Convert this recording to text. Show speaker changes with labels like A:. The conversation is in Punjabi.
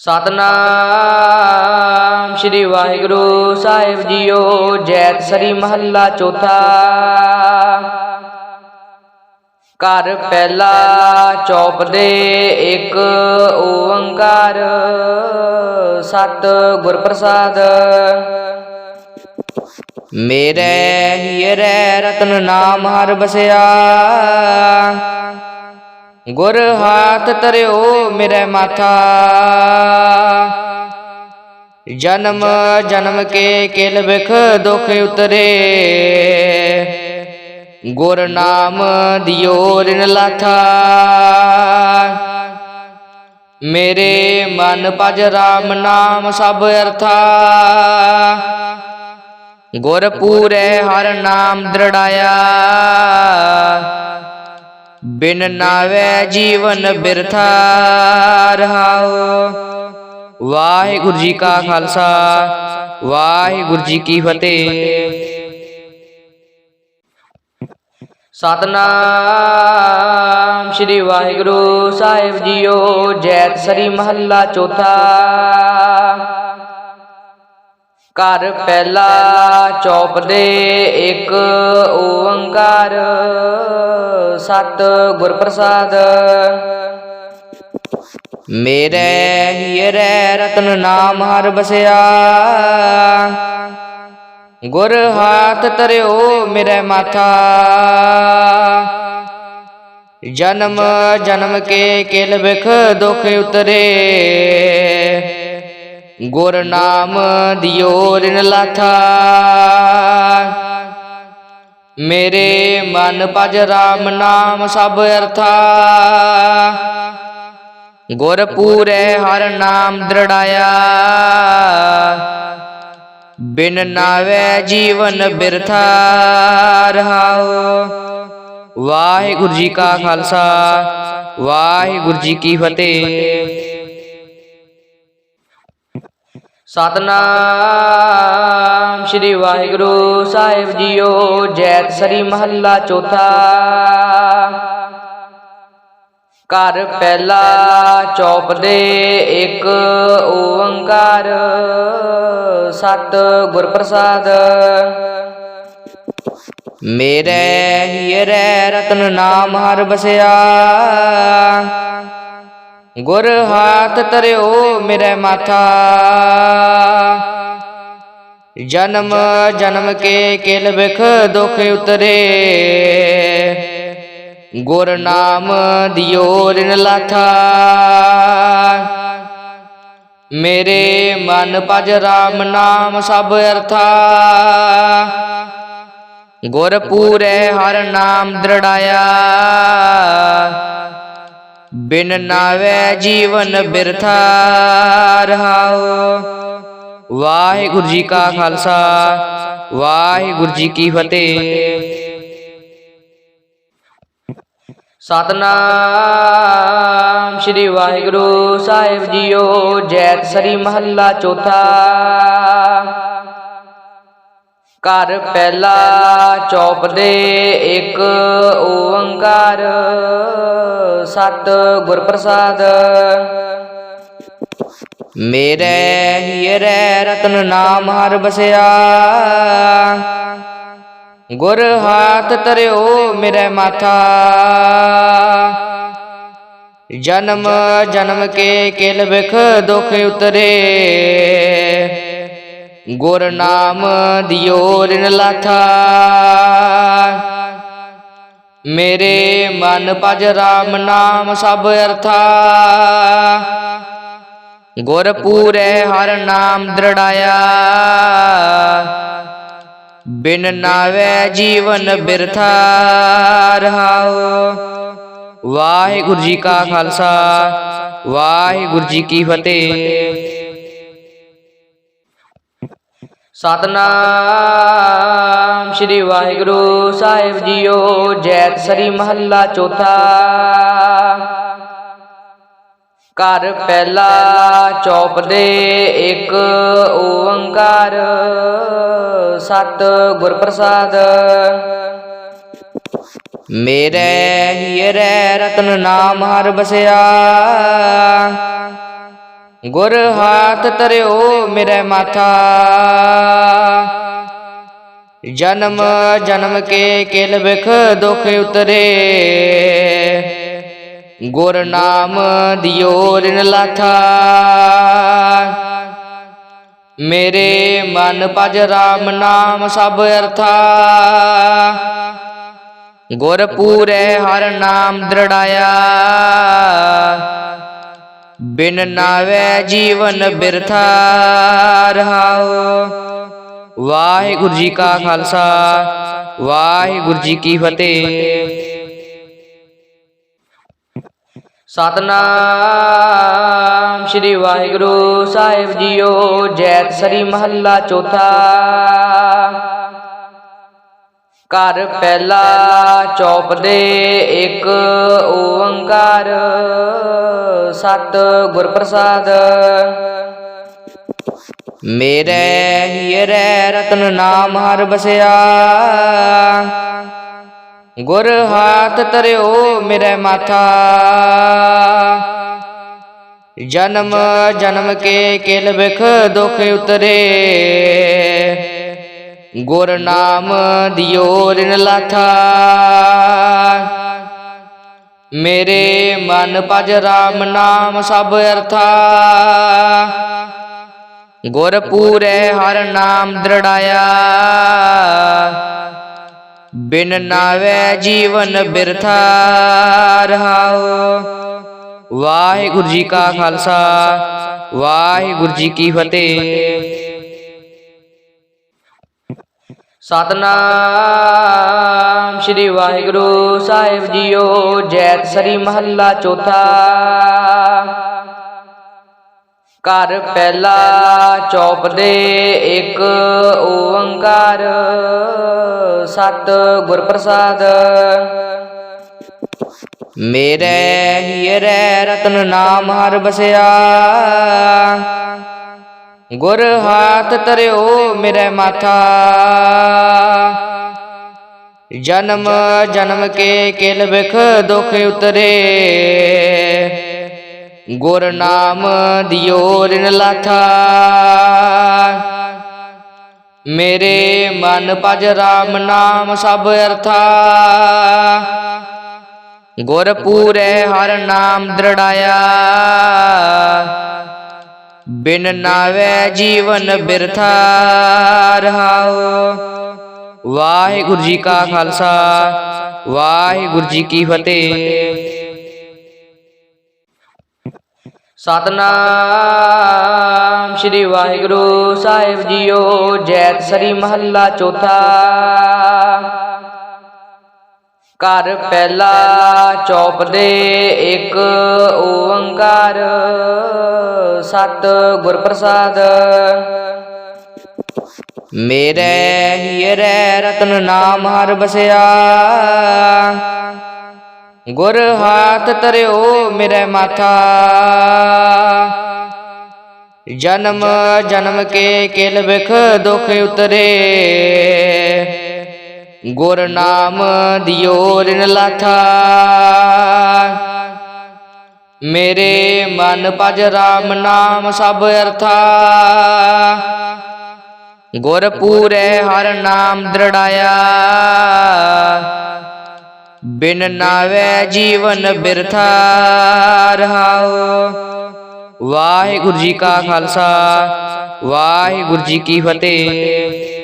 A: ਸਤਨਾਮ ਸ੍ਰੀ ਵਾਹਿਗੁਰੂ ਸਾਹਿਬ ਜੀਓ, ਜੈਤ ਸ੍ਰੀ ਮਹੱਲਾ ਚੌਥਾ। ਘਰ ਪਹਿਲਾ ਚੌਪ ਦੇ ਇੱਕ ਓੰਕਾਰ, ਸਤ ਗੁਰਪ੍ਰਸਾਦ। ਮੇਰੇ ਹੀਰੇ ਰਤਨ ਨਾਮ ਹਰ ਬਸਿਆ ਗੁਰ ਹਾਥ ਤਰਿਓ ਮੇਰੇ ਮਾਥਾ। ਜਨਮ ਜਨਮ ਕੇ ਕਿਲ ਬਿਖ ਦੁਖ ਉਤਰੇ। ਗੁਰ ਨਾਮ ਦਿਓ ਰਿਨ ਲਾਥਾ। ਮੇਰੇ ਮਨ ਭਜ ਰਾਮ ਨਾਮ ਸਭ ਅਰਥਾ। ਗੁਰ ਪੂਰੇ ਹਰ ਨਾਮ ਦ੍ਰਿੜਾਇਆ। ਬਿਨ ਨਾਵੇ ਜੀਵਨ ਬਿਰਥਾ ਰਹਾਉ ਵਾਹਿਗੁਰੂ ਜੀ ਕਾ ਖਾਲਸਾ, ਵਾਹਿਗੁਰੂ ਜੀ ਕੀ ਫਤਿਹ। ਸਤਨਾਮ ਸ੍ਰੀ ਵਾਹਿਗੁਰੂ ਸਾਹਿਬ ਜੀਓ, ਜੈਤ ਸ੍ਰੀ ਮਹੱਲਾ ਚੌਥਾ। ਘਰ ਪਹਿਲਾ ਚੌਪ ਦੇ ਇੱਕ ਓੰਕਾਰ। ਸਤ ਗੁਰ ਪ੍ਰਸਾਦ ਮੇਰੇ ਹੀਰੇ ਰਤਨ ਨਾਮ ਹਰ ਬਸਿਆ। ਗੁਰ ਹਾਥ ਤਰਿਓ ਮੇਰੇ ਮਾਥਾ। ਜਨਮ ਜਨਮ ਕੇ ਕਿਲ ਵਿਖ ਦੁਖ ਉਤਰੇ। ਗੁਰ ਨਾਮ ਦਿਓ ਰਿਨ ਲਾਥਾ। ਮੇਰੇ ਮਨ ਭਜ ਰਾਮ ਨਾਮ ਸਭ ਅਰਥਾ। ਗੁਰ ਪੂਰੇ ਹਰ ਨਾਮ ਦ੍ਰਿੜਾਇਆ। ਬਿਨ ਨਾਵੇ ਜੀਵਨ ਬਿਰਥਾ ਰਹਾਉ। ਵਾਹਿਗੁਰੂ ਜੀ ਕਾ ਖਾਲਸਾ, ਵਾਹਿਗੁਰੂ ਜੀ ਕੀ ਫਤਿਹ। ਸਤਨਾਮ ਸ੍ਰੀ ਵਾਹਿਗੁਰੂ ਸਾਹਿਬ ਜੀਓ, ਜੈਤ ਸ੍ਰੀ ਮਹੱਲਾ ਚੌਥਾ। ਘਰ ਪਹਿਲਾ ਚੌਪ ਦੇ ਇੱਕ ਓੰਕਾਰ, ਸਤ ਗੁਰ ਪ੍ਰਸਾਦ ਮੇਰੇ ਹੀਰੇ ਰਤਨ ਨਾਮ ਹਰ ਬਸਿਆ ਗੁਰ ਹਾਥ ਤਰਿਓ ਮੇਰੇ ਮਾਥਾ। ਜਨਮ ਜਨਮ ਕੇ ਕਿਲ ਬਿਖ ਦੁਖ ਉਤਰੇ। ਗੁਰ ਨਾਮ ਦਿਓ ਰਿਨ ਲਾਥਾ। ਮੇਰੇ ਮਨ ਭਜ ਰਾਮ ਨਾਮ ਸਭ ਅਰਥਾ। ਗੁਰ ਪੂਰੇ ਹਰ ਨਾਮ ਦ੍ਰਿੜਾਇਆ। ਬਿਨ ਨਾਵੇ ਜੀਵਨ ਬਿਰਥਾ ਰਹਾਉ ਵਾਹਿਗੁਰੂ ਜੀ ਕਾ ਖਾਲਸਾ, ਵਾਹਿਗੁਰੂ ਜੀ ਕੀ ਫਤਿਹ। ਸਤਨਾਮ ਸ੍ਰੀ ਵਾਹਿਗੁਰੂ ਸਾਹਿਬ ਜੀਓ, ਜੈਤ ਸ੍ਰੀ ਮਹੱਲਾ ਚੌਥਾ। ਘਰ ਪਹਿਲਾ ਚੌਪ ਦੇ ਇੱਕ ਓੰਕਾਰ। ਸਤ ਗੁਰ ਪ੍ਰਸਾਦ ਮੇਰੇ ਹੀਰੇ ਰਤਨ ਨਾਮ ਹਰ ਬਸਿਆ ਗੁਰ ਹਾਥ ਤਰਿਓ ਮੇਰੇ ਮਾਥਾ। ਜਨਮ ਜਨਮ ਕੇ ਕਿਲ ਵਿਖ ਦੁਖ ਉਤਰੇ। ਗੁਰ ਨਾਮ ਦਿਓ ਰਿਨ ਲਾਥਾ। ਮੇਰੇ ਮਨ ਭਜ ਰਾਮ ਨਾਮ ਸਭ ਅਰਥਾ। ਗੁਰ ਪੂਰੇ ਹਰ ਨਾਮ ਦ੍ਰਿੜਾਇਆ। ਬਿਨ ਨਾਵੇ ਜੀਵਨ ਬਿਰਥਾ ਰਹਾਉ। ਵਾਹਿਗੁਰੂ ਜੀ ਕਾ ਖਾਲਸਾ, ਵਾਹਿਗੁਰੂ ਜੀ ਕੀ ਫਤਿਹ। ਸਤਨਾਮ ਸ੍ਰੀ ਵਾਹਿਗੁਰੂ ਸਾਹਿਬ ਜੀਓ, ਜੈਤ ਸ੍ਰੀ ਮਹੱਲਾ ਚੌਥਾ। ਘਰ ਪਹਿਲਾ ਚੌਪ ਦੇ ਇੱਕ ਓੰਕਾਰ, ਸਤ ਗੁਰ ਪ੍ਰਸਾਦ ਮੇਰੇ ਹੀਰੇ ਰਤਨ ਨਾਮ ਹਰ ਬਸਿਆ। ਗੁਰ ਹਾਥ ਧਰਿਓ ਮੇਰੇ ਮਾਥਾ। ਜਨਮ ਜਨਮ ਕੇ ਕਿਲ ਬਿਖ ਦੁਖ ਉਤਰੇ। ਗੁਰ ਨਾਮ ਦਿਓ ਰਿਨ ਲਾਥਾ। ਮੇਰੇ ਮਨ ਭਜ ਰਾਮ ਨਾਮ ਸਭ ਅਰਥਾ। ਗੁਰ ਪੂਰੇ ਹਰ ਨਾਮ ਦ੍ਰਿੜਾਇਆ। ਬਿਨ ਨਾਵੇ ਜੀਵਨ ਬਿਰਥਾ ਰਹਾਉ। ਵਾਹਿਗੁਰੂ ਜੀ ਕਾ ਖਾਲਸਾ, ਵਾਹਿਗੁਰੂ ਜੀ ਕੀ ਫਤਿਹ। ਸਤਨਾਮ ਸ੍ਰੀ ਵਾਹਿਗੁਰੂ ਸਾਹਿਬ ਜੀਓ, ਜੈਤ ਸ੍ਰੀ ਮਹੱਲਾ ਚੌਥਾ। ਘਰ ਪਹਿਲਾ ਚੌਪ ਦੇ ਇੱਕ ਓੰਕਾਰ। ਸਤ ਗੁਰ ਪ੍ਰਸਾਦ ਮੇਰੇ ਹੀਰੇ ਰਤਨ ਨਾਮ ਹਰ ਬਸਿਆ ਗੁਰ ਹਾਥ ਤਰਿਓ ਮੇਰੇ ਮਾਥਾ। ਜਨਮ ਜਨਮ ਕੇ ਕਿਲ ਵਿਖ ਦੁਖ ਉਤਰੇ। ਗੁਰ ਨਾਮ ਦਿਓ ਰਿਨ ਲਾਥਾ। ਮੇਰੇ ਮਨ ਭਜ ਰਾਮ ਨਾਮ ਸਭ ਅਰਥਾ। ਗੁਰ ਪੂਰੇ ਹਰ ਨਾਮ ਦ੍ਰਿੜਾਇਆ। ਬਿਨ ਨਾਵੇ ਜੀਵਨ ਬਿਰਥਾ ਰਹਾਉ। ਵਾਹਿਗੁਰੂ ਜੀ ਕਾ ਖਾਲਸਾ, ਵਾਹਿਗੁਰੂ ਜੀ ਕੀ ਫਤਿਹ। ਸਤਨਾਮ ਸ੍ਰੀ ਵਾਹਿਗੁਰੂ ਸਾਹਿਬ ਜੀਓ, ਜੈਤ ਸ੍ਰੀ ਮਹੱਲਾ ਚੌਥਾ। ਘਰ ਪਹਿਲਾ ਚੌਪ ਦੇ ਇੱਕ ਓੰਕਾਰ, ਸਤ ਗੁਰਪ੍ਰਸਾਦ। ਮੇਰੇ ਹੀਰੇ ਰਤਨ ਨਾਮ ਹਰ ਬਸਿਆ ਗੁਰ ਹਾਥ ਧਰਿਓ ਮੇਰੇ ਮਾਥਾ। ਜਨਮ ਜਨਮ ਕੇ ਕਿਲ ਬਿਖ ਦੁਖ ਉਤਰੇ। ਗੁਰ ਨਾਮ ਦਿਓ ਰਿਨ ਲਾਥਾ। ਮੇਰੇ ਮਨ ਭਜ ਰਾਮ ਨਾਮ ਸਭ ਅਰਥਾ। ਗੁਰ ਪੂਰੇ ਹਰ ਨਾਮ ਦ੍ਰਿੜਾਇਆ। ਬਿਨ ਨਾਵੇ ਜੀਵਨ ਬਿਰਥਾ ਰਹਾਉ। ਵਾਹਿਗੁਰੂ ਜੀ ਕਾ ਖਾਲਸਾ, ਵਾਹਿਗੁਰੂ ਜੀ ਕੀ ਫਤਿਹ। ਸਤਨਾਮ ਸ੍ਰੀ ਵਾਹਿਗੁਰੂ ਸਾਹਿਬ ਜੀਓ, ਜੈਤ ਸ੍ਰੀ ਮਹੱਲਾ ਚੌਥਾ। ਘਰ ਪਹਿਲਾ ਚੌਪ ਦੇ ਇੱਕ ਓੰਕਾਰ। ਸਤ ਗੁਰ ਪ੍ਰਸਾਦ ਮੇਰੇ ਹੀਰੇ ਰਤਨ ਨਾਮ ਹਰ ਬਸਿਆ ਗੁਰ ਹਾਥ ਤਰਿਓ ਮੇਰੇ ਮਾਥਾ। ਜਨਮ ਜਨਮ ਕੇ ਕਿਲ ਵਿਖ ਦੁਖ ਉਤਰੇ। ਗੁਰ ਨਾਮ ਦਿਓ ਰਿਨ ਲਾਥਾ। ਮੇਰੇ ਮਨ ਭਜ ਰਾਮ ਨਾਮ ਸਭ ਅਰਥਾ। ਗੁਰ ਪੂਰੇ ਹਰ ਨਾਮ ਦ੍ਰਿੜਾਇਆ। ਬਿਨ ਨਾਵੇ ਜੀਵਨ ਬਿਰਥਾ ਰਹਾਉ। ਵਾਹਿਗੁਰੂ ਜੀ ਕਾ ਖਾਲਸਾ, ਵਾਹਿਗੁਰੂ ਜੀ ਕੀ ਫਤਿਹ।